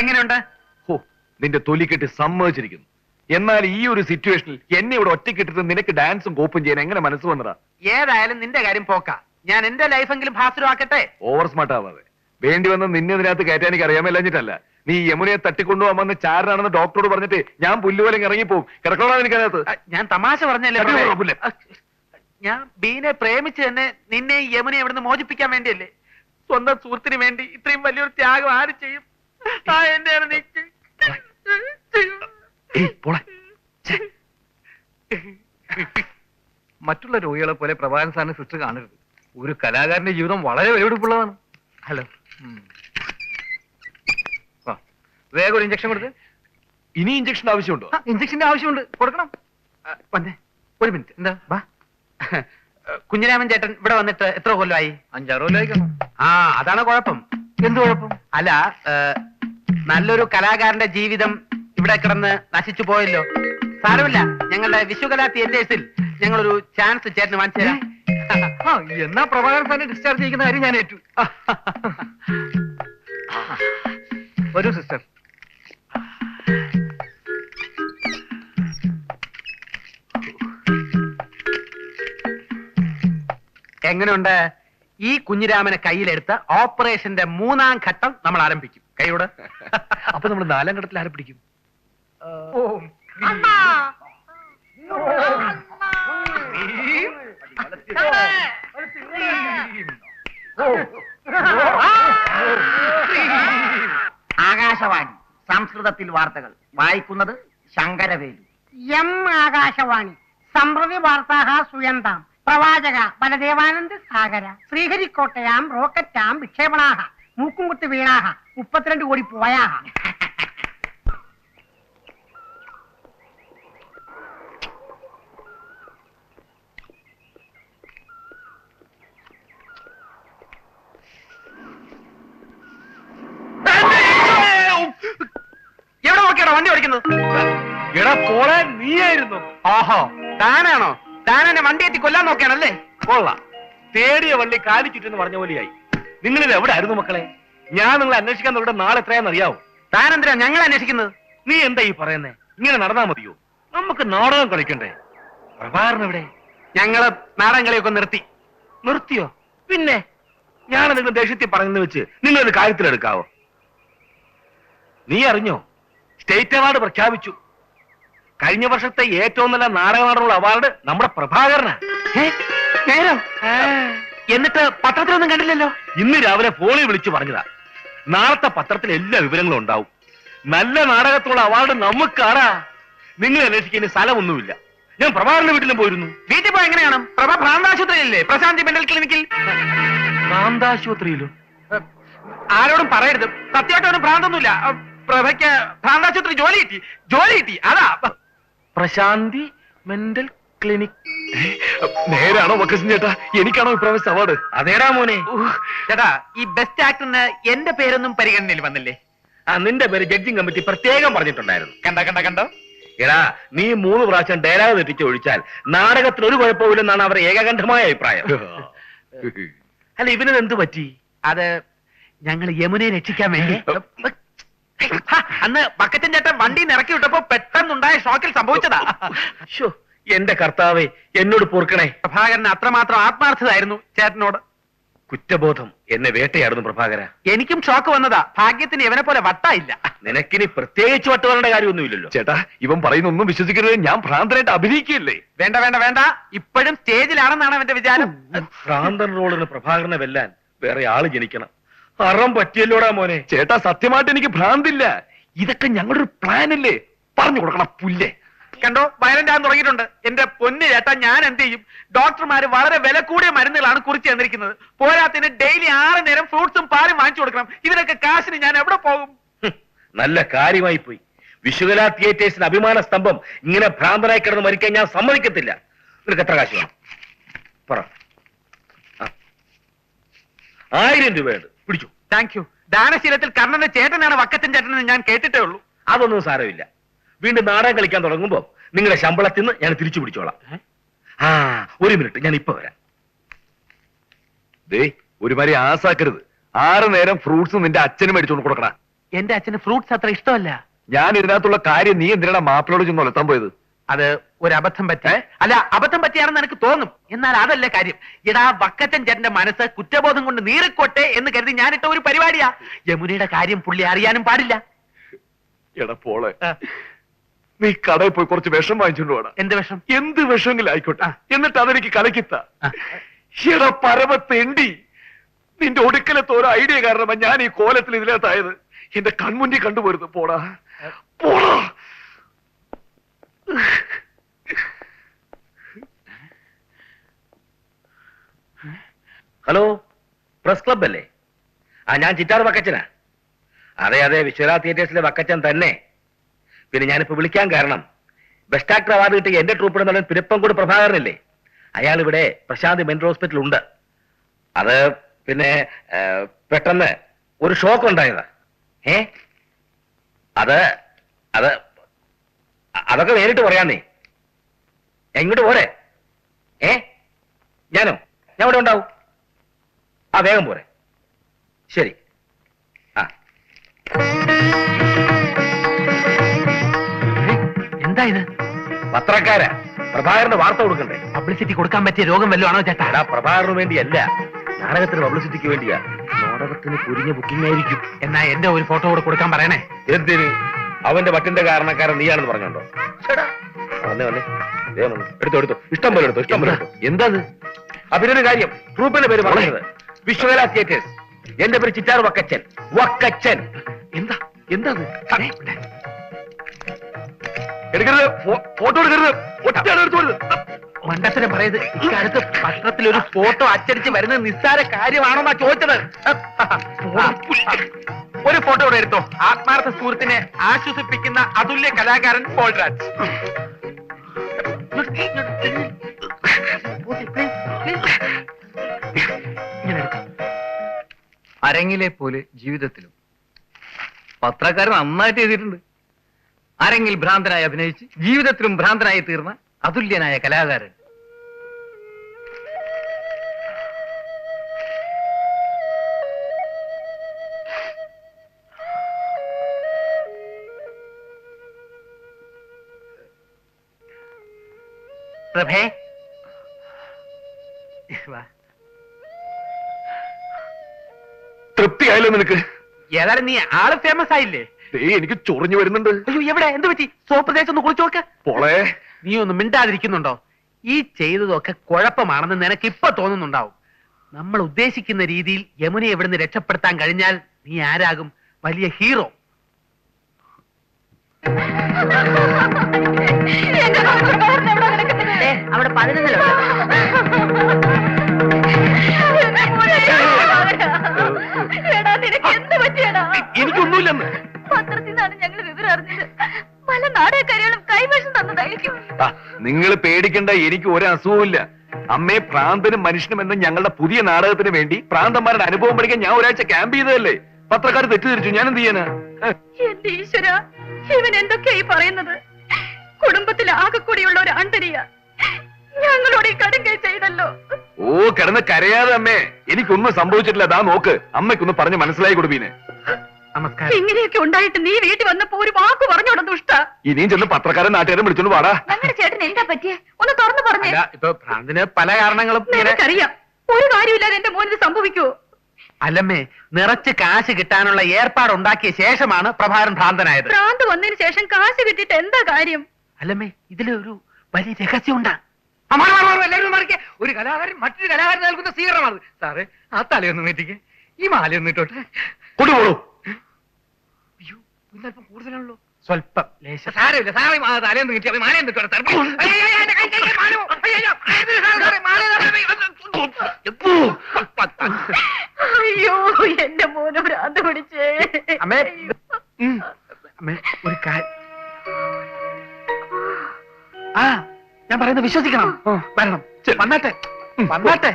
എങ്ങനെയുണ്ട്? ഓ നിന്റെ തൊലിക്കെട്ടി സമ്മതിച്ചിരിക്കുന്നു. എന്നാൽ ഈ ഒരു സിറ്റുവേഷനിൽ എന്നെ ഇവിടെ ഒറ്റക്കിട്ടിട്ട് നിനക്ക് ഡാൻസും കോപ്പും ചെയ്യാൻ എങ്ങനെ മനസ്സ് വന്നതാ? ഏതായാലും നിന്റെ കാര്യം പോക്ക. ഞാൻ എന്റെ ലൈഫെങ്കിലും ഭാസുരമാക്കട്ടെ ഓവർ സ്മാർട്ട് ആവാതെ. വേണ്ടി വന്ന നിന്നെ ഇതിനകത്ത് കയറ്റാൻ എനിക്ക് അറിയാമല്ലഞ്ഞിട്ടല്ല നീ യമുനയെ തട്ടിക്കൊണ്ടുപോകാൻ വന്ന ചാരനാണെന്ന് ഡോക്ടറോട് പറഞ്ഞിട്ട് ഞാൻ പുല്ലുപോലെ ഇറങ്ങിപ്പോവും. കിടക്കണോ എനിക്കതിനകത്ത് അ, ഞാൻ തമാശ പറഞ്ഞല്ലേ ഞാൻ ബീനെ പ്രേമിച്ച് തന്നെ നിന്നെ യമുനെ എവിടെ ഇവിടുന്ന് മോചിപ്പിക്കാൻ വേണ്ടിയല്ലേ? സ്വന്തം സുഹൃത്തിന് വേണ്ടി ഇത്രയും വലിയൊരു ത്യാഗം ആര് ചെയ്യും? മറ്റുള്ള രോഗികളെ പോലെ പ്രഭാകരൻ സാറിന് സിസ്റ്റർ കാണരുത്. ഒരു കലാകാരന്റെ ജീവിതം വളരെ വിലപിടിപ്പുള്ളതാണ്. ഹലോ. വേഗം ഒരു ഇഞ്ചക്ഷൻ കൊടുത്ത് ഇനി ഇഞ്ചക്ഷൻ ആവശ്യമുണ്ടോ? ഇഞ്ചക്ഷന്റെ ആവശ്യമുണ്ട്. കൊടുക്കണം. വന്നേ. ഒരു മിനിറ്റ് എന്താ? വാ. കുഞ്ഞിരാമൻ ചേട്ടൻ ഇവിടെ വന്നിട്ട് എത്ര കൊല്ലമായി? അഞ്ചാറ് കൊല്ലമായി ആ അതാണ് കുഴപ്പം. എന്ത് കുഴപ്പം? അല്ല നല്ലൊരു കലാകാരന്റെ ജീവിതം ഇവിടെ കിടന്ന് നശിച്ചു പോയല്ലോ. സാരമില്ല ഞങ്ങളുടെ വിശ്വകലാ തിയേറ്റേഴ്സിൽ ഞങ്ങളൊരു ചാൻസ് ചേട്ടന് വാങ്ങിച്ചു തരാം. ആ എന്നാ പ്രഭാകരൻ സാറിനെ ഡിസ്ചാർജ് ചെയ്യുന്ന കാര്യം ഞാൻ ഏറ്റു. വരൂ സിസ്റ്റർ എങ്ങനെയുണ്ട്? ഈ കുഞ്ഞിരാമനെ കയ്യിലെടുത്ത് ഓപ്പറേഷന്റെ മൂന്നാം ഘട്ടം നമ്മൾ ആരംഭിക്കും. കൈയോട്. അപ്പൊ നമ്മൾ നാലാം ഘട്ടത്തിൽ ആരെ പിടിക്കും? ആകാശവാണി സംസ്കൃതത്തിൽ വാർത്തകൾ. വായിക്കുന്നത് ശങ്കരവേലു. എം ആകാശവാണി സംപ്രതി വാർത്താഹ സുയന്താം. പ്രവാചക ബലദേവാനന്ദ സാഗര ശ്രീഹരിക്കോട്ടയാം റോക്കറ്റാം വിക്ഷേപണാഹ മൂക്കുംകുത്ത് വീണാഹ മുപ്പത്തിരണ്ട് കോടി പോയാഹ. എവിടെ നോക്കിയാണോ വണ്ടി ഓടിക്കുന്നത്? എടാ പോളെ നീയായിരുന്നു. ഓഹോ താനാണോ? താൻ വണ്ടി എത്തി കൊല്ലാൻ നോക്കിയാണല്ലേ? കൊള്ളാം. തേടിയ വള്ളി കാലി ചുറ്റെന്ന് പറഞ്ഞ പോലെയായി. നിങ്ങൾ ഇത് എവിടെ ആയിരുന്നു മക്കളെ? ഞാൻ നിങ്ങളെ അന്വേഷിക്കാൻ നിങ്ങളുടെ നാളെ എത്രയാന്ന് അറിയാവോ? താൻ എന്തിനാ ഞങ്ങൾ അന്വേഷിക്കുന്നത്? നീ എന്താ ഈ പറയുന്നേ? ഇങ്ങനെ നടന്നാ മതിയോ? നമുക്ക് നാടകം കളിക്കണ്ടേ? പ്രഭാകരൻ എവിടെ? ഞങ്ങൾ നാടകം കളിയൊക്കെ നിർത്തി. നിർത്തിയോ? പിന്നെ ഞാൻ നിങ്ങൾ ദേഷ്യത്തിൽ പറഞ്ഞെന്ന് വെച്ച് നിങ്ങൾ ഇത് കാര്യത്തിലെടുക്കാവോ? നീ അറിഞ്ഞോ? സ്റ്റേറ്റ് അവാർഡ് പ്രഖ്യാപിച്ചു. കഴിഞ്ഞ വർഷത്തെ ഏറ്റവും നല്ല നാടകനാടനുള്ള അവാർഡ് നമ്മുടെ പ്രഭാകരനാ? നേരോ? എന്നിട്ട് പത്രത്തിലൊന്നും കണ്ടില്ലല്ലോ? ഇന്ന് രാവിലെ ഫോണിൽ വിളിച്ചു പറഞ്ഞതാ. നാളത്തെ പത്രത്തിൽ എല്ലാ വിവരങ്ങളും ഉണ്ടാവും. നല്ല നാടകത്തുള്ള അവാർഡ് നമുക്കാടാ. നിങ്ങൾ അന്വേഷിക്കുന്ന സ്ഥലമൊന്നുമില്ല. ഞാൻ പ്രഭാകരന്റെ വീട്ടിലും പോയിരുന്നു. വീട്ടിൽ പോയി എങ്ങനെയാണ്? പ്രഭ ഭ്രാന്താശുപത്രിയില്ലേ പ്രശാന്തി മെന്റൽ ക്ലിനിക്കിൽ. ഭ്രാന്താശുപത്രിയിലോ? ആരോടും പറയരുത്. സത്യമായിട്ട് ഒരു ഭ്രാന്തൊന്നുമില്ല. പ്രഭയ്ക്ക് ഭ്രാന്താശുപത്രി ജോലി കിട്ടി. ജോലി കിട്ടി. അതാ. Prashanthi mental clinic. നേരാണോ വക്കസിൻ ചേട്ടാ? എനിക്കാണോ ഇപ്രാവശ്യം അവാർഡ്? അതേടാ മോനെ. ചേട്ടാ ഈ ബെസ്റ്റ് ആക്ടറിന് എന്റെ പേരൊന്നും പരിഗണനയിൽ വന്നില്ലേ? ആ നിന്റെ പേര് ജഡ്ജിങ് കമ്മിറ്റി പ്രത്യേകം പറഞ്ഞിട്ടുണ്ടായിരുന്നു. കണ്ട കണ്ട കണ്ടോ? എടാ നീ മൂന്ന് പ്രാവശ്യം ഡയലോഗ് തെറ്റിച്ച് ഒഴിച്ചാൽ നാടകത്തിൽ ഒരു കുഴപ്പമില്ലെന്നാണ് അവരുടെ ഏകകണ്ഠമായ അഭിപ്രായം. അല്ല ഇവനെന്ത് എന്ത് പറ്റി? അത് ഞങ്ങൾ യമുനയെ രക്ഷിക്കാൻ വേണ്ടി. അന്ന് ബക്കറ്റൻ ചേട്ടൻ വണ്ടി നിറക്കി വിട്ടപ്പോ പെട്ടെന്നുണ്ടായ ഷോക്കിൽ സംഭവിച്ചതാ. ശ്ശോ, എന്റെ കർത്താവേ എന്നോട് പൊറുക്കണേ. പ്രഭാകരന് അത്രമാത്രം ആത്മാർത്ഥതായിരുന്നു ചേട്ടനോട്. കുറ്റബോധം എന്നെ വേട്ടയാടുന്നു പ്രഭാകര. എനിക്കും ഷോക്ക് വന്നതാ. ഭാഗ്യത്തിന് ഇവനെ പോലെ വട്ടായില്ല. നിനക്കിനി പ്രത്യേകിച്ച് വട്ടുകാരുടെ കാര്യമൊന്നുമില്ലല്ലോ. ചേട്ടാ ഇവൻ പറയുന്ന ഒന്നും വിശ്വസിക്കരുത്. ഞാൻ ഭ്രാന്തനായിട്ട് അഭിനയിക്കുകയല്ലേ? വേണ്ട വേണ്ട വേണ്ട. ഇപ്പോഴും സ്റ്റേജിലാണെന്നാണ് അവന്റെ വിചാരം. ഭ്രാന്തൻ റോളിന് പ്രഭാകരനെ വെല്ലാൻ വേറെ ആൾ ജനിക്കണം. അറം പറ്റിയല്ലോടാ മോനെ. ചേട്ടാ സത്യമായിട്ട് എനിക്ക് ഭ്രാന്തില്ല. ഇതൊക്കെ ഞങ്ങളുടെ ഒരു പ്ലാൻ അല്ലേ പറഞ്ഞു കൊടുക്കണം പുല്ലേ. കണ്ടോ വയലന്റ് ആകാൻ തുടങ്ങിയിട്ടുണ്ട്. എന്റെ പൊന്ന് ചേട്ടാ ഞാൻ എന്ത് ചെയ്യും? ഡോക്ടർമാര് വളരെ വില കൂടിയ മരുന്നുകളാണ് കുറിച്ച് തന്നിരിക്കുന്നത്. പോരാത്തിന് ഡെയിലി ആറ് നേരം ഫ്രൂട്ട്സും പാലും വാങ്ങിച്ചു കൊടുക്കണം. ഇതിനൊക്കെ കാശിന് ഞാൻ എവിടെ പോകും? നല്ല കാര്യമായി പോയി. വിശുകല തിയേറ്റേഴ്സിന് അഭിമാന സ്തംഭം ഇങ്ങനെ ഭ്രാന്തനായി കിടന്ന് മരിക്കാൻ ഞാൻ സമ്മതിക്കത്തില്ല. നിനക്ക് എത്ര കാശ് വേണം? പറ. ആയിരം രൂപയുണ്ട്. പിടിച്ചു. താങ്ക് യു ദാനശീലത്തിൽ കർണന്റെ ചേട്ടനാണ് വക്കത്തൻ ചേട്ടനെന്ന് ഞാൻ കേട്ടിട്ടേ ഉള്ളൂ. അതൊന്നും സാരമില്ല. വീണ്ടും നാടകം കളിക്കാൻ തുടങ്ങുമ്പോ നിങ്ങളുടെ ശമ്പളത്തിൽ നിന്ന് ഞാൻ തിരിച്ചു പിടിച്ചോളാം. ആ ഒരു മിനിറ്റ് ഞാൻ ഇപ്പൊ വരാം. ദേ ഒരുമാതിരി ആസാക്കരുത്. ആറ് നേരം ഫ്രൂട്ട്സ് നിന്റെ അച്ഛനും മേടിച്ചോണ്ട് കൊടുക്കണ. എന്റെ അച്ഛന് ഫ്രൂട്ട്സ് അത്ര ഇഷ്ടമല്ല. ഞാൻ ഇതിനകത്തുള്ള കാര്യം നീ എന്തിനാ മാപ്പിളോട് ചെന്ന് ഉലത്താൻ പോയത്? അത് ഒരു അബദ്ധം പറ്റി അല്ല അബദ്ധം പറ്റിയാണെന്ന് എനിക്ക് തോന്നും. എന്നാൽ അതല്ല കാര്യം. ഇടാ വക്കച്ചൻ ചേട്ടന്റെ മനസ്സ് കുറ്റബോധം കൊണ്ട് നീറിക്കോട്ടെ എന്ന് കരുതി ഞാനിട്ട ഒരു പരിപാടിയാ. യമുനയുടെ കാര്യം പുള്ളി അറിയാനും പാടില്ല. എടാ പോളെ നീ കടയിൽ പോയി കുറച്ച് വിഷം വാങ്ങിച്ചോണ്ട് പോടാ എന്ത് വിഷം? എന്ത് വിഷമെങ്കിലും ആയിക്കോട്ടെ. എന്നിട്ട് അതെനിക്ക് കലക്കിത്ത. എടാ പരമ നിന്റെ ഒടുക്കലത്തെ ഒരു ഐഡിയ കാരണമാ ഞാൻ ഈ കോലത്തിൽ ഇതിനകത്തായത്. എന്റെ കൺമുന്നിൽ കണ്ടുപോരുത് പോടാ. പോടാ. ഹലോ പ്രസ് ക്ലബ് അല്ലേ ആ ഞാൻ ചിറ്റാർ വക്കച്ചനാ. അതെ അതെ വിശ്വരാ തിയേറ്റേഴ്സിലെ വക്കച്ചൻ തന്നെ. പിന്നെ ഞാനിപ്പോ വിളിക്കാൻ കാരണം ബെസ്റ്റ് ആക്ടർ അവാർഡ് കിട്ടിയ എന്റെ ട്രൂപ്പിടെ നടൻ പിരപ്പംകൂട് പ്രഭാകരനല്ലേ? അയാൾ ഇവിടെ പ്രശാന്ത് മെന്റൽ ഹോസ്പിറ്റലിൽ ഉണ്ട് അത് പിന്നെ പെട്ടെന്ന് ഒരു ഷോക്ക് ഉണ്ടായതാ ഏ? അത് അത് അതൊക്കെ നേരിട്ട് പറയാന്നേ. എങ്ങോട്ട് പോരെ? ഏ? ഞാനോ? ഞാൻ ഇവിടെ ഉണ്ടാവും. ആ വേഗം പോരെ. ശരി. ആ. എന്താ ഇത്? പത്രക്കാരാ. പ്രഭാകരന് വാർത്ത കൊടുക്കണ്ടേ? പബ്ലിസിറ്റി കൊടുക്കാൻ പറ്റിയ രോഗം വല്ലതും ആണോ ചേട്ടാ? എടാ പ്രഭാകരന് വേണ്ടിയല്ല. നാടകത്തിന് പബ്ലിസിറ്റിക്ക് വേണ്ടിയാ. നാടകത്തിന് കുരിഞ്ഞ ബുക്കിംഗ് ആയിരിക്കും. എന്നാ എന്റെ ഒരു ഫോട്ടോ കൂടെ കൊടുക്കാൻ പറയണേ. എന്തിന്? അവന്റെ വട്ടിന്റെ കാരണക്കാരൻ നീയാണെന്ന് പറഞ്ഞോണ്ടോ? വന്നേ വന്നേ. എടുത്തു എടുത്തു. ഇഷ്ടം പോലെ എടുത്തു ഇഷ്ടം പോലെ എടുത്തു. എന്താ അതിനൊരു കാര്യം. ട്രൂപ്പിന്റെ പേര് പറഞ്ഞത്. വിശ്വകല തിയേറ്റേഴ്സ്. എന്റെ പേര് ചിറ്റാർ വക്കച്ചൻ. വക്കച്ചൻ. എന്താ? എന്താ. എടുക്കരുത്. ഫോട്ടോ എടുക്കരുത്. ഒറ്റയാണ് എടുത്തോളൂ മണ്ടത്തരം പറയത് ഇക്കാലത്ത് പത്രത്തിൽ ഒരു ഫോട്ടോ അച്ചടിച്ച് വരുന്നത് നിസ്സാര കാര്യമാണോന്നാ ചോദിച്ചത്. ഒരു ഫോട്ടോ ഇവിടെ എടുത്തോ. ആത്മാർത്ഥ സുഹൃത്തിനെ ആശ്വസിപ്പിക്കുന്ന അതുല്യ കലാകാരൻ പോൾരാജ്. അരങ്ങിലെ പോലെ ജീവിതത്തിലും പത്രക്കാരൻ നന്നായിട്ട് എഴുതിയിട്ടുണ്ട് അരങ്ങിൽ ഭ്രാന്തനായി അഭിനയിച്ച് ജീവിതത്തിലും ഭ്രാന്തനായി തീർന്ന അതുല്യനായ കലാകാരൻ പ്രഭേ. തൃപ്തിയായല്ലോ നിനക്ക്? ഏതായാലും നീ ആൾ ഫേമസ് ആയില്ലേ? ദേ എനിക്ക് ചൊറിഞ്ഞു വരുന്നുണ്ട്. അയ്യോ എവിടെ? എന്ത് പറ്റി? സോപ്പ് ഒന്ന് കുളിച്ചു നോക്ക്. പോളേ. നീ ഒന്ന് മിണ്ടാതിരിക്കുന്നുണ്ടോ? ഈ ചെയ്തതൊക്കെ കുഴപ്പമാണെന്ന് നിനക്ക് ഇപ്പൊ തോന്നുന്നുണ്ടാവും. നമ്മൾ ഉദ്ദേശിക്കുന്ന രീതിയിൽ യമുനെ ഇവിടുന്ന് രക്ഷപ്പെടുത്താൻ കഴിഞ്ഞാൽ നീ ആരാകും? വലിയ ഹീറോ. അവിടെ പതിനൊന്നില എടാ നിനക്ക് എന്ത് പറ്റിയടാ? എനിക്കൊന്നുമില്ലെന്ന്. പത്രത്തിൽ നിന്നാണ് ഞങ്ങൾ വിവരം അറിഞ്ഞത്. പല നാടകക്കാരികളും കൈവശം തന്നതായിരിക്കും. നിങ്ങൾ പേടിക്കണ്ട എനിക്ക് ഒരു അസുഖമില്ല അമ്മയെ പ്രാന്തനും മനുഷ്യനും എന്ന ഞങ്ങളുടെ പുതിയ നാടകത്തിന് വേണ്ടി പ്രാന്തന്മാരുടെ അനുഭവം പഠിക്കാൻ ഞാൻ ഒരാഴ്ച ക്യാമ്പ് ചെയ്തതല്ലേ? പത്രക്കാർ തെറ്റിദ്ധരിച്ചു. ഞാൻ എന്ത് ചെയ്യാനാ? എന്റെ ഈശ്വര ഇവൻ എന്തൊക്കെയായി പറയുന്നത്? കുടുംബത്തിൽ ആകെ കൂടിയുള്ള ഒരു ആന്തരിക ഞങ്ങളോട് ഈ കടുങ്കൈ ചെയ്തല്ലോ. ഓ കിടന്ന് കരയാതെ അമ്മേ. എനിക്കൊന്നും സംഭവിച്ചിട്ടില്ല. ദാ നോക്ക്. അമ്മയ്ക്കൊന്ന് പറഞ്ഞ് മനസ്സിലായി കൊടുപ്പീനെ നമസ്കാരം. ഇങ്ങനെയൊക്കെ ഉണ്ടായിട്ട് നീ വീട്ടിൽ വന്നപ്പോ ഒരു വാക്ക് പറഞ്ഞു ദുഷ്ട. ഇനിയും ചെന്ന് പത്രക്കാരൻ നാട്ടുകാരും വിളിച്ചോണ്ട് പാടാ ഞങ്ങളുടെ ചേട്ടൻ എന്താ പറ്റിയ? ഒന്ന് തുറന്നു പറഞ്ഞേ. അല്ല ഇപ്പൊ ഭ്രാന്തിന് പല കാരണങ്ങളും ഇങ്ങനെ നിനക്കറിയാം. ഒരു കാര്യമില്ലാതെ എന്റെ മോനിത് സംഭവിക്കൂ അല്ലമ്മേ നിറച്ച് കാശ് കിട്ടാനുള്ള ഏർപ്പാട് ഉണ്ടാക്കിയ ശേഷമാണ് പ്രഭാരൻ ഭ്രാന്തനായത്. ഭ്രാന്ത് വന്നതിന് ശേഷം കാശ് കിട്ടിയിട്ട് എന്താ കാര്യം? അല്ലമ്മേ ഇതിലൊരു വലിയ രഹസ്യമുണ്ടാ. എല്ലാവരും മാറിക്കേ. ഒരു കലാകാരൻ മറ്റൊരു കലാകാരൻ നൽകുന്ന സ്വീകരണമാണ്. സാറേ ആ തലയൊന്നും നീട്ടിക്കേ. ഈ മാലയൊന്നും ഇട്ടോട്ടെ. കൊണ്ടുപോളൂ അയ്യോ ഇന്നല്പം കൂടുതലാണല്ലോ. സ്വല്പം സാരമില്ല സാറേ തലയൊന്നും കിട്ടിയ മാല പോ. അയ്യോ, എന്റെ മോനെ ഭ്രാന്ത് പിടിച്ചേ. അമ്മേ. അമ്മേ ഒരു കാര്യം ആ. ഞാൻ പറയുന്നത് വിശ്വസിക്കണം. വരണം. വന്നാട്ടെ. വന്നാട്ടെ.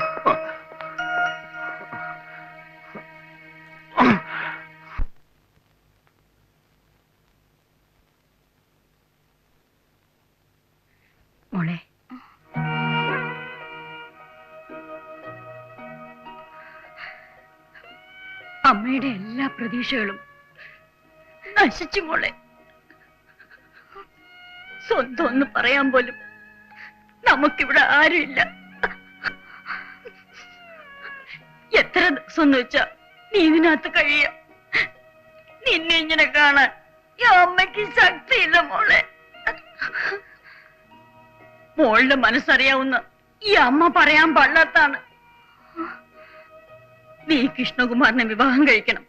മോളെ. അമ്മയുടെ എല്ലാ പ്രതീക്ഷകളും നശിച്ചു മോളെ. സ്വന്തം ഒന്ന് പറയാൻ പോലും നമുക്കിവിടെ ആരുമില്ല. എത്ര ദിവസം വെച്ചാ നീ ഇതിനകത്ത് കഴിയ? നിന്നെ ഇങ്ങനെ കാണാൻ ഈ അമ്മയ്ക്ക് ശക്തിയില്ല മോളെ. മോളുടെ മനസ്സറിയാവുന്ന ഈ അമ്മ പറയാൻ പാടില്ലാത്താണ്. നീ കൃഷ്ണകുമാറിനെ വിവാഹം കഴിക്കണം.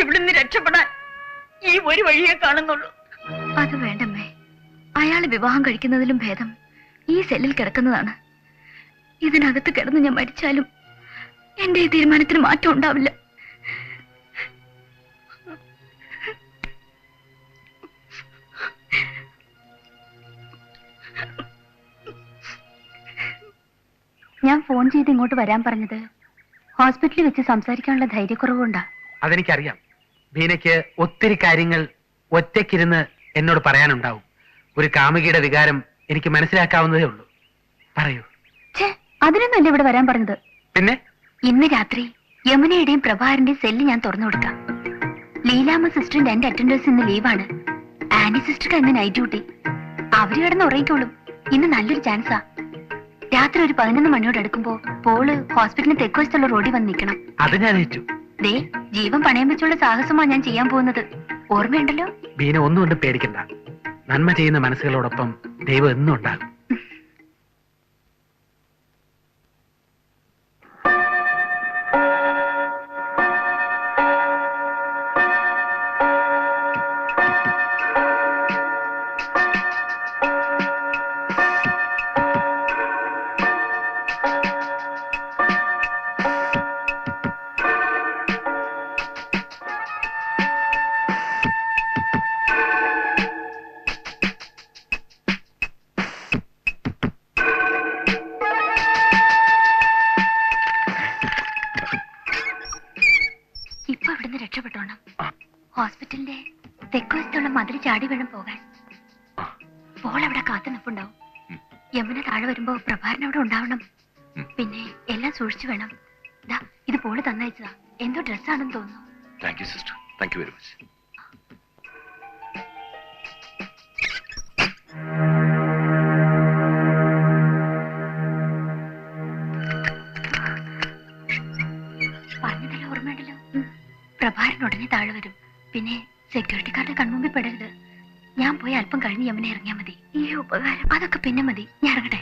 ഇവിടുന്ന് രക്ഷപ്പെടാൻ ഈ ഒരു വഴിയെ കാണുന്നുള്ളൂ. അത് വേണ്ടമ്മേ. അയാൾ വിവാഹം കഴിക്കുന്നതിലും ഭേദം ഈ സെല്ലിൽ കിടക്കുന്നതാണ്. ഇതിനകത്ത് കിടന്ന് ഞാൻ മരിച്ചാലും എന്റെ ഈ തീരുമാനത്തിന് മാറ്റം ഉണ്ടാവില്ല. ഞാൻ ഫോൺ ചെയ്ത് ഇങ്ങോട്ട് വരാൻ പറഞ്ഞത് ഹോസ്പിറ്റലിൽ വെച്ച് സംസാരിക്കാനുള്ള ധൈര്യക്കുറവുണ്ടാ അതെനിക്കറിയാം. ബീനയ്ക്ക് ഒത്തിരി കാര്യങ്ങൾ ഒറ്റയ്ക്കിരുന്ന് എന്നോട് പറയാനുണ്ടാവും. ഒരു കാമുകിയുടെ വികാരം എനിക്ക് മനസ്സിലാക്കാവുന്നതേ ഉള്ളൂ. പറയൂ. അതിനൊന്നല്ല ഇവിടെ വരാൻ പറഞ്ഞത്? പിന്നെ? ഇന്ന് രാത്രി യമുനയുടെയും പ്രഭാകരന്റെയും സെല്ല് ഞാൻ തുറന്നു കൊടുക്കാം. ലീലാമ്മ സിസ്റ്ററിന്റെ എന്റെ അറ്റൻഡേഴ്സ് ഇന്ന് ലീവാണ്. ആനി സിസ്റ്റർക്ക് ഇന്ന് നൈറ്റ് ഡ്യൂട്ടി അവർ കിടന്ന് ഉറങ്ങിക്കോളും. ഇന്ന് നല്ലൊരു ചാൻസാ രാത്രി ഒരു പതിനൊന്ന് മണിയോട് അടുക്കുമ്പോ പോൾ ഹോസ്പിറ്റലിന് തെക്കുവശത്തുള്ള റോഡിൽ വന്ന് നിൽക്കണം. അത് ഞാൻ ഏറ്റു ദേ ജീവൻ പണയം വെച്ചുള്ള സാഹസമാ ഞാൻ ചെയ്യാൻ പോകുന്നത്. ഓർമ്മയുണ്ടല്ലോ? ബീന ഒന്നും കൊണ്ട് പേടിക്കണ്ട. നന്മ ചെയ്യുന്ന മനസ്സുകളോടൊപ്പം ദൈവം എന്നും വരുമ്പോ പ്രഭാരൻ അവിടെ ഉണ്ടാവണം. പിന്നെ എല്ലാം സൂക്ഷിച്ചു വേണം. ദാ ഇത് പോൾ തന്നയച്ചതാ. എന്തോ ഡ്രസ്സാണെന്ന് തോന്നുന്നു. Thank you sister thank you very much പറഞ്ഞതല്ല ഓർമ്മയുണ്ടല്ലോ. പ്രഭാരൻ ഉടനെ താഴെ വരും. പിന്നെ സെക്യൂരിറ്റിക്കാരുടെ കൺമുമ്പിൽ പെടരുത്. ഞാൻ പോയി അല്പം കഴിഞ്ഞ് യമനെ ഇറങ്ങിയാൽ മതി. ഈ ഉപകാരം. അതൊക്കെ പിന്നെ മതി. ഞാൻ ഇറങ്ങട്ടെ.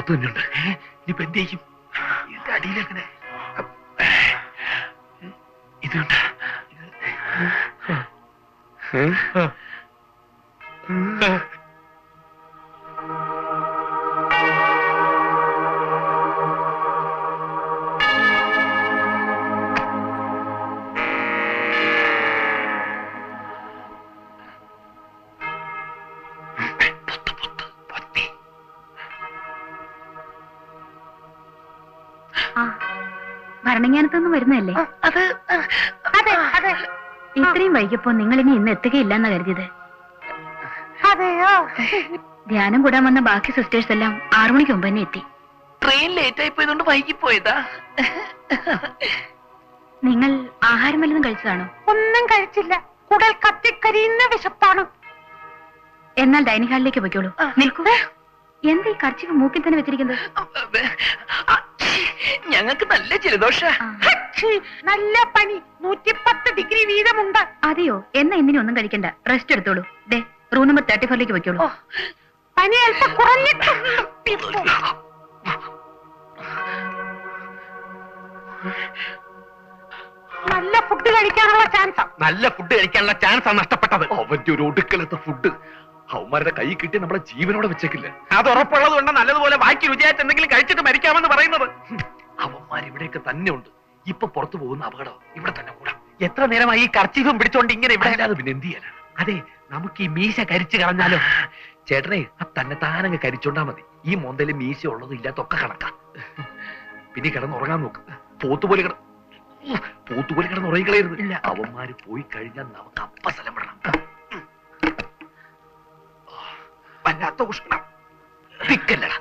പുറത്തു തന്നെയുണ്ട് ഇനിയിപ്പോ എന്ത് ചെയ്യും? ഇതിന്റെ അടിയിലെങ്ങനെ? ഇതുണ്ട് ഇത്രയും നിങ്ങൾ ഇനി ഇന്ന് എത്തുകയില്ല എന്നാ കരുതിയത്. അതെയോ? ധ്യാനം കൂടാൻ വന്ന ബാക്കി സിസ്റ്റേഴ്സ് എല്ലാം ആറു മണിക്ക് മുമ്പ് തന്നെ എത്തി. ട്രെയിൻ ലേറ്റ് ആയി പോയതുകൊണ്ട് വൈകി പോയതാ നിങ്ങൾ ആഹാരം വല്ലതും കഴിച്ചതാണോ? ഒന്നും കഴിച്ചില്ല. കുടൽ കത്തിക്കരിയുന്ന വിശപ്പാണ്. എന്നാൽ ഡൈനിങ് ഹാളിലേക്ക് പോയിക്കോളൂ. നിൽക്കൂ. എന്താ ഈ കർച്ചിവ് മൂക്കിൽ തന്നെ വെച്ചിരിക്കുന്നത്? ഞങ്ങൾക്ക് നല്ല ജലദോഷ. നല്ല പനി. നൂറ്റിപ്പത്ത് ഡിഗ്രി വീതമുണ്ട്. അതെയോ? എന്നാ എന്തിനും ഒന്നും കഴിക്കണ്ട. റെസ്റ്റ് എടുത്തോളൂ. ദേ റൂം നമ്പർ തേർട്ടി ഫോറിലേക്ക് വെക്കോളൂ പനി അല്പം കുറഞ്ഞിട്ടുണ്ട്. നല്ല ഫുഡ് കഴിക്കാനുള്ള ചാൻസ് നല്ല ഫുഡ് കഴിക്കാനുള്ള ചാൻസ് നഷ്ടപ്പെട്ടത്. അവന്റെ ഒരു ഒടുക്കലത്തെ ഫുഡ് അവന്മാരുടെ കൈ കിട്ടി നമ്മളെ ജീവനോടെ വെച്ചേക്കില്ല. അത് ഉറപ്പുള്ളത് കൊണ്ട് നല്ലതുപോലെ ബാക്കി രുചിയായിട്ട് എന്തെങ്കിലും കഴിച്ചിട്ട് മരിക്കാമെന്ന് പറയുന്നത്. അവന്മാർ ഇവിടെയൊക്കെ തന്നെ ഉണ്ട് ഇപ്പൊ പുറത്തു പോകുന്ന അപകടം ഇവിടെ തന്നെ കൂടാം. എത്ര നേരമായി ഈ കർച്ചീഫും പിടിച്ചോണ്ട് ഇങ്ങനെ ഇവിടെ? അല്ലാതെ പിന്നെ എന്ത് ചെയ്യാനാണ് അതെ നമുക്ക് ഈ മീശ കരിച്ചു കളഞ്ഞാലോ? ചേട്ടനെ ആ തന്നെ താനങ്ങ് കരിച്ചോണ്ടാ മതി. ഈ മോന്തയിൽ മീശ ഉള്ളതും ഇല്ലാത്തൊക്കെ കണക്കാ. പിന്നെ കിടന്ന് ഉറങ്ങാൻ നോക്ക്. പോത്തുപോലെ കിട പോത്തുപോലെ കിടന്ന് ഉറങ്ങിക്കളയരുത്. അവന്മാര് പോയി കഴിഞ്ഞാൽ നമുക്ക് വല്ലാത്ത ഉഷ്ണം തിക്കല്ലടാ.